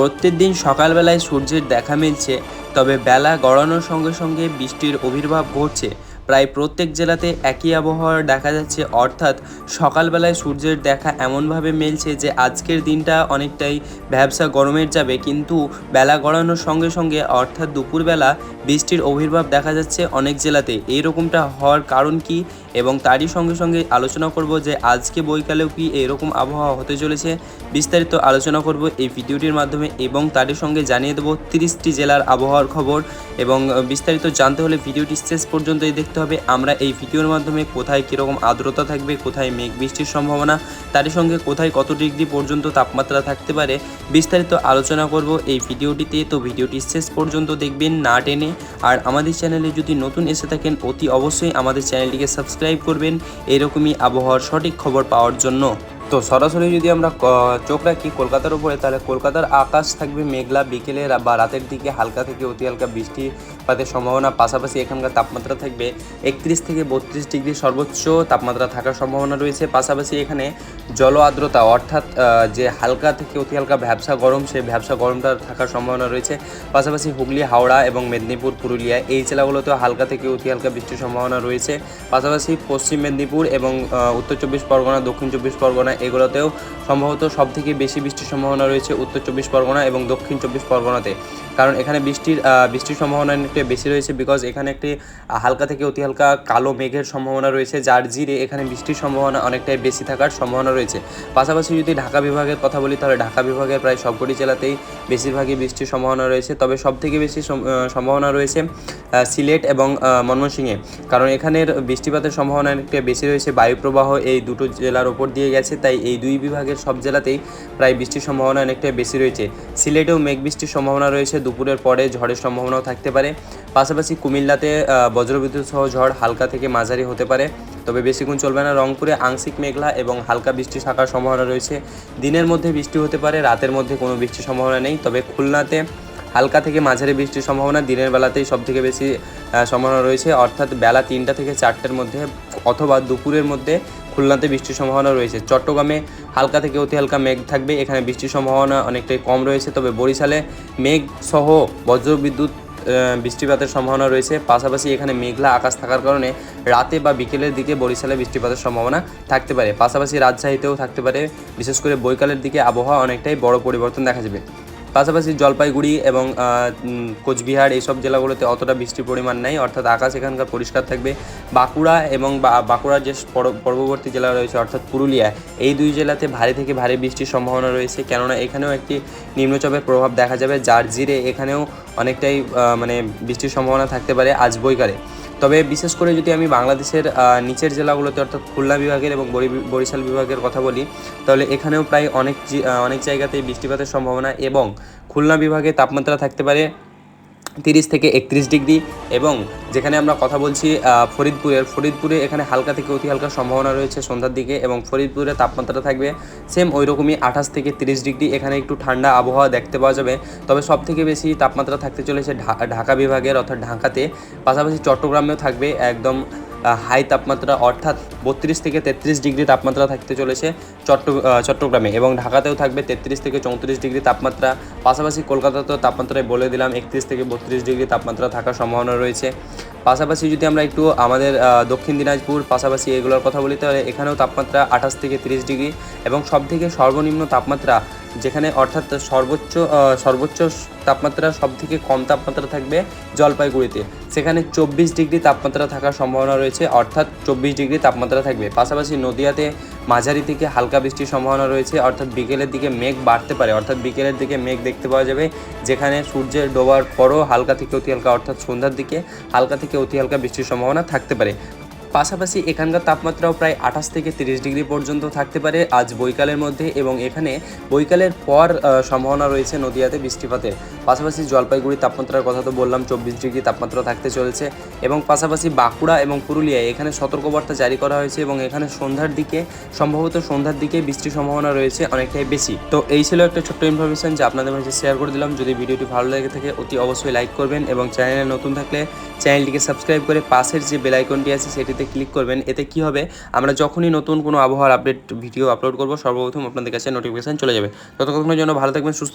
প্রত্যেক দিন সকালবেলায় সূর্যের দেখা মিলছে তবে বেলা গড়ানোর সঙ্গে সঙ্গে বৃষ্টির অভির্ভাব ঘটছে। প্রায় প্রত্যেক জেলাতে একই আবহাওয়া দেখা যাচ্ছে। অর্থাৎ সকালবেলায় সূর্যের দেখা এমনভাবে মেলছে যে আজকের দিনটা অনেকটাই ভ্যাবসা গরমের যাবে। কিন্তু বেলা গড়ানোর সঙ্গে সঙ্গে অর্থাৎ দুপুরবেলা বৃষ্টির আবির্ভাব দেখা যাচ্ছে অনেক জেলাতে। এইরকমটা হওয়ার কারণ কি? এবং তারই সঙ্গে সঙ্গে আলোচনা করব যে আজকে বৈকালেও কি এরকম আবহাওয়া হতে চলেছে? বিস্তারিত আলোচনা করব এই ভিডিওটির মাধ্যমে এবং তারই সঙ্গে জানিয়ে দেবো তিরিশটি জেলার আবহাওয়ার খবর। এবং বিস্তারিত জানতে হলে ভিডিওটি শেষ পর্যন্তই দেখতে হবে। আমরা এই ভিডিওর মাধ্যমে কোথায় কীরকম আর্দ্রতা থাকবে, কোথায় মেঘ বৃষ্টির সম্ভাবনা, তারই সঙ্গে কোথায় কত ডিগ্রি পর্যন্ত তাপমাত্রা থাকতে পারে বিস্তারিত আলোচনা করব এই ভিডিওটিতে। তো ভিডিওটি শেষ পর্যন্ত দেখবেন না টেনে। আর আমাদের চ্যানেলে যদি নতুন এসে থাকেন, অতি অবশ্যই আমাদের চ্যানেলটিকে সাবস্ক্রাইব করবেন। এরকমই আবহাওয়ার সঠিক খবর পাওয়ার জন্য। তো সরাসরি যদি আমরা চোখ রাখি কলকাতার উপরে, তাহলে কলকাতার আকাশ থাকবে মেঘলা বিকেলে বা রাতের দিকে হালকা থেকে অতি হালকা বৃষ্টিপাতের সম্ভাবনা। পাশাপাশি এখানকার তাপমাত্রা থাকবে একত্রিশ থেকে বত্রিশ ডিগ্রি সর্বোচ্চ তাপমাত্রা থাকার সম্ভাবনা রয়েছে। পাশাপাশি এখানে জল আর্দ্রতা অর্থাৎ যে হালকা থেকে অতি হালকা ভ্যাবসা গরম, সেই ভ্যাবসা গরমটা থাকার সম্ভাবনা রয়েছে। পাশাপাশি হুগলি, হাওড়া এবং মেদিনীপুর, পুরুলিয়া, এই জেলাগুলোতেও হালকা থেকে অতি হালকা বৃষ্টির সম্ভাবনা রয়েছে। পাশাপাশি পশ্চিম মেদিনীপুর এবং উত্তর চব্বিশ পরগনা, দক্ষিণ চব্বিশ পরগনা এগুলোতেও সম্ভবত সব থেকে বেশি বৃষ্টির সম্ভাবনা রয়েছে উত্তর চব্বিশ পরগনা এবং দক্ষিণ চব্বিশ পরগনাতে। কারণ এখানে বৃষ্টির বৃষ্টির সম্ভাবনা অনেকটা বেশি রয়েছে বিকজ এখানে একটি হালকা থেকে অতি হালকা কালো মেঘের সম্ভাবনা রয়েছে, যার জিরে এখানে বৃষ্টির সম্ভাবনা অনেকটাই বেশি থাকার সম্ভাবনা রয়েছে। পাশাপাশি যদি ঢাকা বিভাগের কথা বলি, তাহলে ঢাকা বিভাগের প্রায় সবকটি জেলাতেই বেশিরভাগই বৃষ্টির সম্ভাবনা রয়েছে। তবে সব থেকে বেশি সম- সম্ভাবনা রয়েছে সিলেট এবং ময়মনসিংহে। কারণ এখানের বৃষ্টিপাতের সম্ভাবনা অনেকটা বেশি রয়েছে, বায়ুপ্রবাহ এই দুটো জেলার ওপর দিয়ে গেছে, তাই এই দুই বিভাগের সব জেলাতেই প্রায় বৃষ্টির সম্ভাবনা অনেকটাই বেশি রয়েছে। সিলেটেও মেঘ বৃষ্টির সম্ভাবনা রয়েছে, দুপুরের পরে ঝড়ের সম্ভাবনাও থাকতে পারে। পাশাপাশি কুমিল্লাতে বজ্রবিদ্যুৎ সহ ঝড় হালকা থেকে মাঝারি হতে পারে। তবে বেশিক্ষণ চলবে না, রংপুরে আংশিক মেঘলা এবং হালকা বৃষ্টি থাকার সম্ভাবনা রয়েছে। দিনের মধ্যে বৃষ্টি হতে পারে, রাতের মধ্যে কোনো বৃষ্টির সম্ভাবনা নেই। তবে খুলনাতে হালকা থেকে মাঝারি বৃষ্টির সম্ভাবনা দিনের বেলাতেই সব থেকে বেশি সম্ভাবনা রয়েছে। অর্থাৎ বেলা তিনটা থেকে চারটের মধ্যে অথবা দুপুরের মধ্যে খুলনাতে বৃষ্টির সম্ভাবনা রয়েছে। চট্টগ্রামে হালকা থেকে অতি হালকা মেঘ থাকবে। এখানে বৃষ্টির সম্ভাবনা অনেকটাই কম রয়েছে। তবে বরিশালে মেঘ সহ বজ্রবিদ্যুৎ বৃষ্টিপাতের সম্ভাবনা রয়েছে। পাশাপাশি এখানে মেঘলা আকাশ থাকার কারণে রাতে বা বিকেলের দিকে বরিশালে বৃষ্টিপাতের সম্ভাবনা থাকতে পারে। পাশাপাশি রাজশাহীতেও থাকতে পারে। বিশেষ করে বৈকালের দিকে আবহাওয়া অনেকটাই বড় পরিবর্তন দেখা যাবে। পাশাপাশি জলপাইগুড়ি এবং কোচবিহার এইসব জেলাগুলোতে অতটা বৃষ্টির পরিমাণ নেই। অর্থাৎ আকাশ এখানকার পরিষ্কার থাকবে। বাঁকুড়া এবং বাঁকুড়ার যে পর- পূর্ববর্তী জেলা রয়েছে, অর্থাৎ পুরুলিয়া, এই দুই জেলাতে ভারী থেকে ভারী বৃষ্টির সম্ভাবনা রয়েছে। কেননা এখানেও একটি নিম্নচাপের প্রভাব দেখা যাবে, যার জিরে এখানেও অনেকটাই মানে বৃষ্টির সম্ভাবনা থাকতে পারে আজ বৈকালে। তবে বিশেষ করে যদি আমি বাংলাদেশের নিচের জেলাগুলোতে অর্থাৎ খুলনা বিভাগের এবং বরিশাল বিভাগের কথা বলি, তাহলে এখানেও প্রায় অনেক অনেক জায়গাতেই বৃষ্টিপাতের সম্ভাবনা এবং খুলনা বিভাগে তাপমাত্রা থাকতে পারে তিরিশ থেকে একত্রিশ ডিগ্রি এবং যেখানে আমরা কথা বলছি ফরিদপুরের। ফরিদপুরে এখানে হালকা থেকে অতি হালকা সম্ভাবনা রয়েছে সন্ধ্যার দিকে এবং ফরিদপুরে তাপমাত্রা থাকবে সেম ওই রকমই আঠাশ থেকে তিরিশ ডিগ্রি। এখানে একটু ঠান্ডা আবহাওয়া দেখতে পাওয়া যাবে। তবে সব থেকে বেশি তাপমাত্রা থাকতে চলেছে ঢাকা বিভাগের অর্থাৎ ঢাকাতে। পাশাপাশি চট্টগ্রামেও থাকবে একদম হাই তাপমাত্রা অর্থাৎ বত্রিশ থেকে তেত্রিশ ডিগ্রি তাপমাত্রা থাকতে চলেছে চট্ট চট্টগ্রামে এবং ঢাকাতেও থাকবে তেত্রিশ থেকে চৌত্রিশ ডিগ্রি তাপমাত্রা। পাশাপাশি কলকাতাতেও তাপমাত্রায় বলে দিলাম একত্রিশ থেকে বত্রিশ ডিগ্রি তাপমাত্রা থাকার সম্ভাবনা রয়েছে। পাশাপাশি যদি আমরা একটু আমাদের দক্ষিণ দিনাজপুর, পাশাপাশি এগুলোর কথা বলি, তাহলে এখানেও তাপমাত্রা আঠাশ থেকে তিরিশ ডিগ্রি এবং সব থেকে সর্বনিম্ন তাপমাত্রা যেখানে অর্থাৎ সর্বোচ্চ সর্বোচ্চ তাপমাত্রা সব থেকে কম তাপমাত্রা থাকবে জলপাইগুড়িতে। সেখানে চব্বিশ ডিগ্রি তাপমাত্রা থাকার সম্ভাবনা রয়েছে, অর্থাৎ চব্বিশ ডিগ্রি তাপমাত্রা থাকবে। পাশাপাশি নদিয়াতে মাঝারি থেকে হালকা বৃষ্টির সম্ভাবনা রয়েছে, অর্থাৎ বিকেলের দিকে মেঘ বাড়তে পারে। অর্থাৎ বিকেলের দিকে মেঘ দেখতে পাওয়া যাবে, যেখানে সূর্যের ডোবার পরও হালকা থেকে অতি হালকা, অর্থাৎ সন্ধ্যার দিকে হালকা থেকে অতি হালকা বৃষ্টির সম্ভাবনা থাকতে পারে। পাশাপাশি এখানকার তাপমাত্রাও প্রায় আঠাশ থেকে তিরিশ ডিগ্রি পর্যন্ত থাকতে পারে আজ বৈকালের মধ্যে এবং এখানে বৈকালের পর সম্ভাবনা রয়েছে নদিয়াতে বৃষ্টিপাতের। পাশাপাশি জলপাইগুড়ির তাপমাত্রার কথা তো বললাম, চব্বিশ ডিগ্রি তাপমাত্রা থাকতে চলেছে এবং পাশাপাশি বাঁকুড়া এবং পুরুলিয়ায় এখানে সতর্কবার্তা জারি করা হয়েছে এবং এখানে সন্ধ্যার দিকে, সম্ভবত সন্ধ্যার দিকে বৃষ্টির সম্ভাবনা রয়েছে অনেকটাই বেশি। তো এই ছিল একটা ছোট্ট ইনফরমেশন যা আপনাদের মাঝে শেয়ার করে দিলাম। যদি ভিডিওটি ভালো লেগে থাকে, অতি অবশ্যই লাইক করবেন এবং চ্যানেলে নতুন থাকলে চ্যানেলটিকে সাবস্ক্রাইব করে পাশের যে বেল আইকনটি আছে, সেটিতে ক্লিক করবেন, এতে কি হবে? আমরা যখনই নতুন কোনো আবহাওয়ার আপডেট ভিডিও আপলোড করব, সর্বপ্রথম আপনাদের কাছে নোটিফিকেশান চলে যাবে। ততক্ষণের জন্য ভালো থাকবেন, সুস্থ